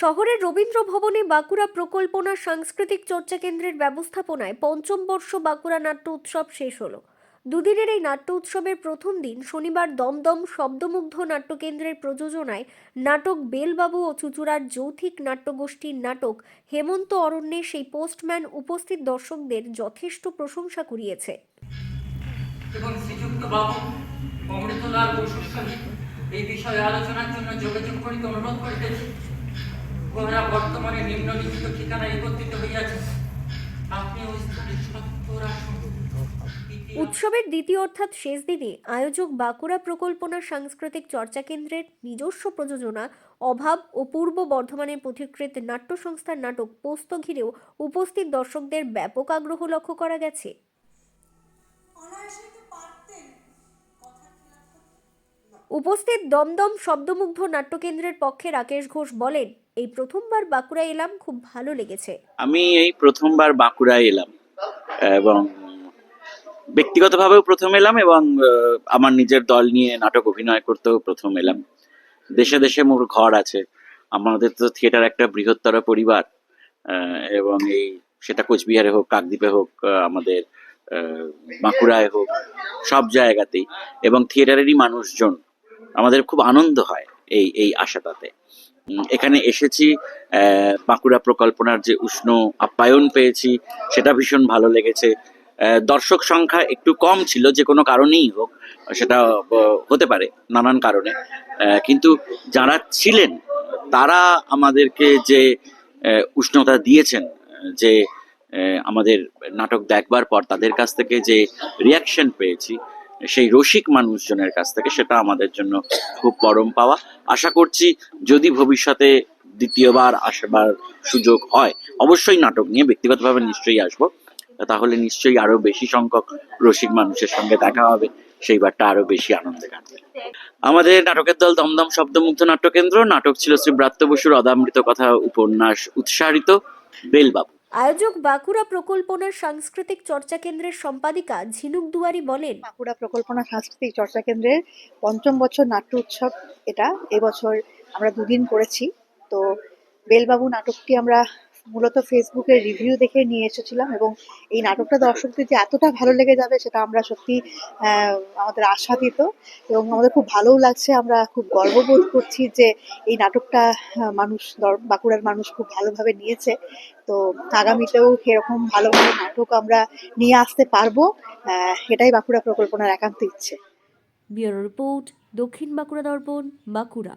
শহরের রবীন্দ্র ভবনে বাঁকুড়া প্রকল্পনা সাংস্কৃতিক চর্চা কেন্দ্রের ব্যবস্থাপনায় পঞ্চম বর্ষ বাঁকুড়া নাট্য উৎসব শেষ হলো। দুদিনের এই নাট্য উৎসবের প্রথম দিন শনিবার দমদম শব্দমুগ্ধ নাট্যকেন্দ্রের প্রযোজনায় নাটক বেলবাবু ও চুচুড়ার যৌথিক নাট্যগোষ্ঠীর নাটক হেমন্ত অরণ্যে সেই পোস্টম্যান উপস্থিত দর্শকদের যথেষ্ট প্রশংসা কুড়িয়েছে। এবং শ্রীযুক্ত বাবু, অমৃতলাল এই বিষয়ে আলোচনার জন্য যোগাযোগ করিতে অনুরোধ করিতেছি। ওরা বর্তমানে নিম্নলিখিত ঠিকানায় একত্রিত হইয়াছে। আপনি ওই স্থানে সত্তর আসুন। উৎসবের দ্বিতীয় অর্থাৎ শেষ দিনে আয়োজক বাঁকুড়া প্রকল্পনা সাংস্কৃতিক চর্চা কেন্দ্রের নিজস্ব প্রযোজনা অভাব ও পূর্ব বর্ধমানের পথিকৃত নাট্য সংস্থার নাটক পোস্ত ঘিরেও উপস্থিত দর্শকদের ব্যাপক আগ্রহ লক্ষ্য করা গেছে। উপস্থিত দমদম শব্দমুগ্ধ নাট্যকেন্দ্রের পক্ষে রাকেশ ঘোষ বলেন এই প্রথমবার বাঁকুড়া এলাম, খুব ভালো লেগেছে। আমি এই প্রথমবার বাঁকুড়ায় এলাম, এবং ব্যক্তিগতভাবেও প্রথম এলাম এবং আমার নিজের দল নিয়ে নাটক অভিনয় করতেও প্রথম এলাম। দেশে দেশে মোর ঘর আছে। আমাদের তো থিয়েটার একটা বৃহত্তর পরিবার এবং এই সেটা কোচবিহারে হোক, কাকদ্বীপে হোক আমাদের বাঁকুড়ায় হোক, সব জায়গাতেই। এবং থিয়েটারেরই মানুষজন, আমাদের খুব আনন্দ হয় এই এই আশাটাতে। এখানে এসেছি বাঁকুড়া প্রকল্পনার যে উষ্ণ আপ্যায়ন পেয়েছি, সেটা ভীষণ ভালো লেগেছে। দর্শক সংখ্যা একটু কম ছিল, যে কোনো কারণেই হোক, সেটা হতে পারে, নানান কারণে। কিন্তু যারা ছিলেন, তারা আমাদেরকে যে উষ্ণতা দিয়েছেন, যে আমাদের নাটক দেখবার পর তাদের কাছ থেকে যে রিয়াকশন পেয়েছি সেই রসিক মানুষজনের কাছ থেকে সেটা আমাদের জন্য খুব পরম পাওয়া। আশা করছি যদি ভবিষ্যতে দ্বিতীয়বার আসবার সুযোগ হয়, অবশ্যই নাটক নিয়ে ব্যক্তিগতভাবে নিশ্চয়ই আসব। তাহলে নিশ্চয়ই আরও বেশি সংখ্যক রসিক মানুষের সঙ্গে দেখা হবে, সেইবারটা আরও বেশি আনন্দে কাটবে। আমাদের নাটকের দল দমদম শব্দমুগ্ধ নাট্যকেন্দ্র, নাটক ছিল শ্রী ব্রাত্য বসুর অদামৃত কথা উপন্যাস উৎসারিত, বেলবাবু। আয়োজক বাঁকুড়া প্রকল্পনা সাংস্কৃতিক চর্চা কেন্দ্রের সম্পাদিকা ঝিনুক দুয়ারি বলেন। বাঁকুড়া প্রকল্পনা সাংস্কৃতিক চর্চা কেন্দ্রের পঞ্চম বছর নাট্য উৎসব এটা এবছর আমরা দুদিন করেছি। তো বেলবাবু নাটকটি আমরা মূলত ফেসবুকে রিভিউ দেখে নিয়ে এসেছিলাম এবং এই নাটকটা দর্শকদের যে এতটা ভালো লেগে যাবে সেটা আমরা সত্যি আমাদের আশাতীত এবং আমাদের খুব ভালোও লাগছে। আমরা খুব গর্ববোধ করছি যে এই নাটকটা মানুষ বাঁকুড়ার মানুষ খুব ভালোভাবে নিয়েছে। তো আগামীতেও এরকম ভালো ভালো নাটক আমরা নিয়ে আসতে পারব এটাই বাঁকুড়া প্রকল্পনার একান্ত ইচ্ছে। ব্যুরো রিপোর্ট, দক্ষিণ বাঁকুড়া দর্পণ, বাঁকুড়া।